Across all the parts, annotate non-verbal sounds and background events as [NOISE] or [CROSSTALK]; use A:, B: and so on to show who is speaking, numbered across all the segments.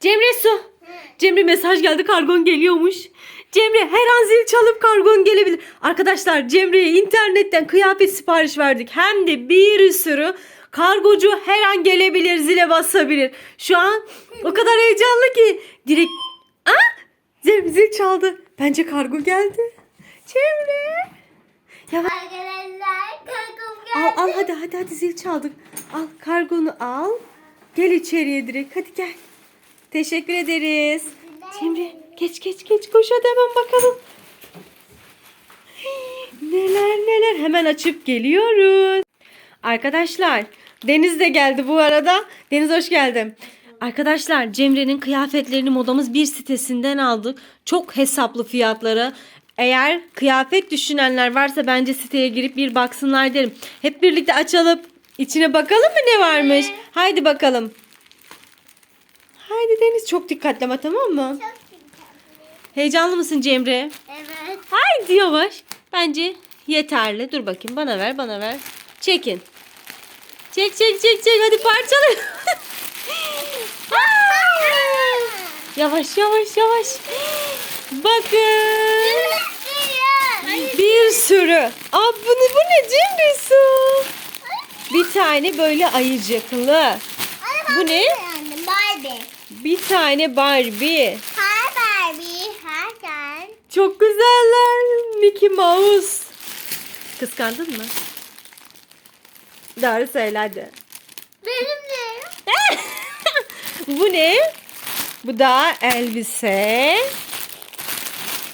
A: Cemre su. Cemre mesaj geldi kargon geliyormuş. Cemre her an zil çalıp kargon gelebilir. Arkadaşlar Cemre'ye internetten kıyafet sipariş verdik. Hem de bir sürü kargocu her an gelebilir zile basabilir. Şu an o kadar heyecanlı ki direkt... Aa! Cemre zil çaldı. Bence kargo geldi. Cemre. Yavaş.
B: Arkadaşlar
A: Al
B: geldi.
A: al hadi hadi hadi zil çaldık. Al kargonu al. Gel içeriye direkt hadi gel. Teşekkür ederiz. Cemre geç geç geç koş hadi hemen bakalım. Neler neler hemen açıp geliyoruz. Arkadaşlar Deniz de geldi bu arada. Deniz hoş geldin. Arkadaşlar Cemre'nin kıyafetlerini modamız bir sitesinden aldık. Çok hesaplı fiyatları. Eğer kıyafet düşünenler varsa bence siteye girip bir baksınlar derim. Hep birlikte açalım. İçine bakalım mı ne varmış? Haydi bakalım. Haydi Deniz çok dikkatli ama tamam mı?
B: Çok.
A: Heyecanlı mısın Cemre?
B: Evet.
A: Haydi yavaş. Bence yeterli. Dur bakayım bana ver bana ver. Çekin. Çek çek çek çek hadi parçala. [LAUGHS] yavaş yavaş yavaş. Bakın. Bir sürü. Aa bu ne, bu ne Cemre su? Bir tane böyle ayıcıklı. Bu ne? Bir tane Barbie.
B: Her Barbie her sen.
A: Çok güzeller. Mickey Mouse. Kıskandın mı? Doğru söyle hadi.
B: Benim ne? [LAUGHS]
A: Bu ne? Bu da elbise.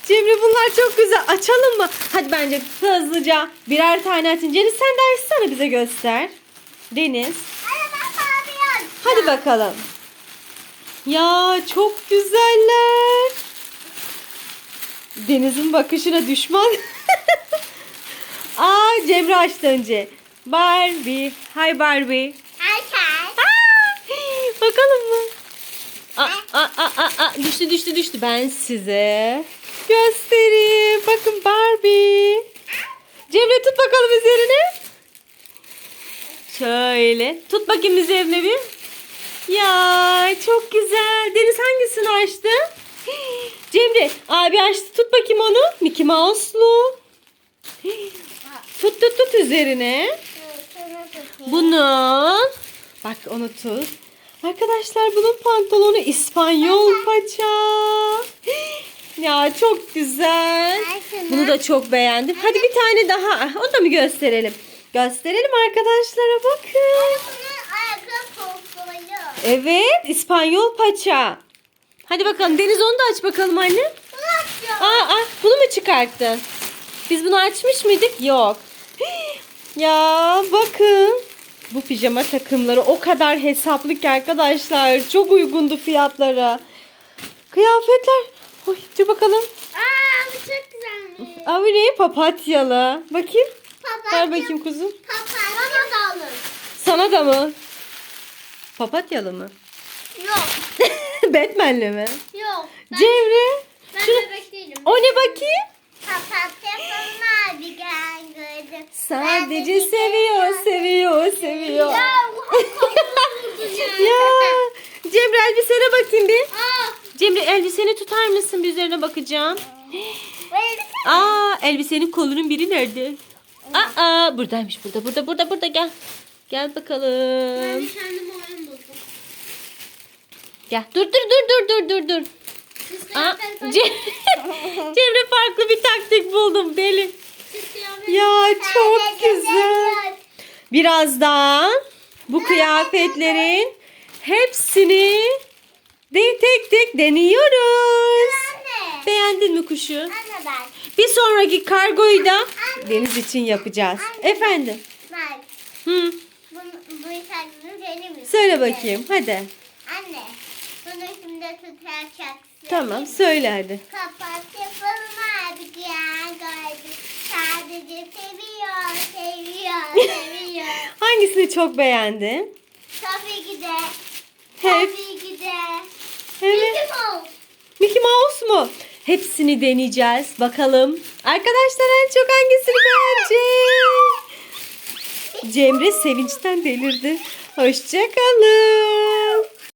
A: Cemre bunlar çok güzel. Açalım mı? Hadi bence hızlıca birer tane açın. Deniz sen de açsana bize göster. Deniz. Hadi bakalım. Ya çok güzeller. Deniz'in bakışına düşman. [LAUGHS] Aa Cemre açtı önce. Barbie. Hi Barbie. Bakalım mı? Aa, aa, aa, aa, düştü düştü düştü. Ben size göstereyim. Bakın Barbie. Cemre tut bakalım üzerine. Şöyle. Tut bakayım üzerine bir. Ya çok güzel. Deniz hangisini açtı? [GASPS] Cemre abi açtı. Tut bakayım onu. Mickey Mouse'lu. [GASPS] Tut tut tut üzerine. Bunun bak onu tut. Arkadaşlar bunun pantolonu İspanyol paça. [GASPS] Ya çok güzel. Bunu da çok beğendim. Hadi bir tane daha. Onu da mı gösterelim? Gösterelim arkadaşlara bakın. Evet İspanyol paça. Hadi bakalım Deniz onu da aç bakalım anne. Aa, aa bunu mu çıkarttın? Biz bunu açmış mıydık? Yok. [GASPS] Ya bakın. Bu pijama takımları o kadar hesaplı ki arkadaşlar. Çok uygundu fiyatlara. Kıyafetler. Oy, dur bakalım.
B: Aa bu çok güzelmiş.
A: Abi ne? Papatyalı. Bakayım.
B: Papatya.
A: Ver bakayım kuzum.
B: Papatya. Bana da alın.
A: Sana da mı? Papatyalı mı?
B: Yok. [LAUGHS]
A: Batman'li mi?
B: Yok. Ben,
A: Cemre.
B: ben
A: Şuna-
B: bebek değilim.
A: O ne bakayım?
B: Papatya abi gel gördüm.
A: Sadece seviyor, seviyor, seviyor.
B: Ya [LAUGHS]
A: Ya Cemre elbisene bakayım bir.
B: Aa,
A: Cemre elbiseni tutar mısın? Bir üzerine bakacağım. Aa elbisenin kolunun biri nerede? Aa buradaymış burada burada burada burada gel. Gel bakalım.
B: Ben kendim oyun buldum.
A: Gel dur dur dur dur dur dur dur. Aa, [LAUGHS] Cemre farklı bir taktik buldum deli. Ya çok güzel. Birazdan bu kıyafetlerin hepsini de tek tek deniyoruz.
B: Anne.
A: Beğendin mi kuşu?
B: Anne ben.
A: Bir sonraki kargoyu da Deniz için yapacağız. Efendim.
B: Bak.
A: Hı,
B: Bu, bu şarkının benim için.
A: söyle bakayım hadi.
B: Anne. Bunu şimdi tutacaksın.
A: Tamam söyle hadi.
B: Papatya falan abi gel gördüm. Sadece seviyor, seviyor, [LAUGHS] seviyor.
A: Hangisini çok beğendin?
B: Tabii ki de.
A: Hep.
B: Tabii ki de.
A: Evet.
B: Mickey Mouse.
A: Mickey Mouse mu? Hepsini deneyeceğiz. Bakalım. Arkadaşlar en çok hangisini beğenecek? Cemre sevinçten delirdi. Hoşçakalın.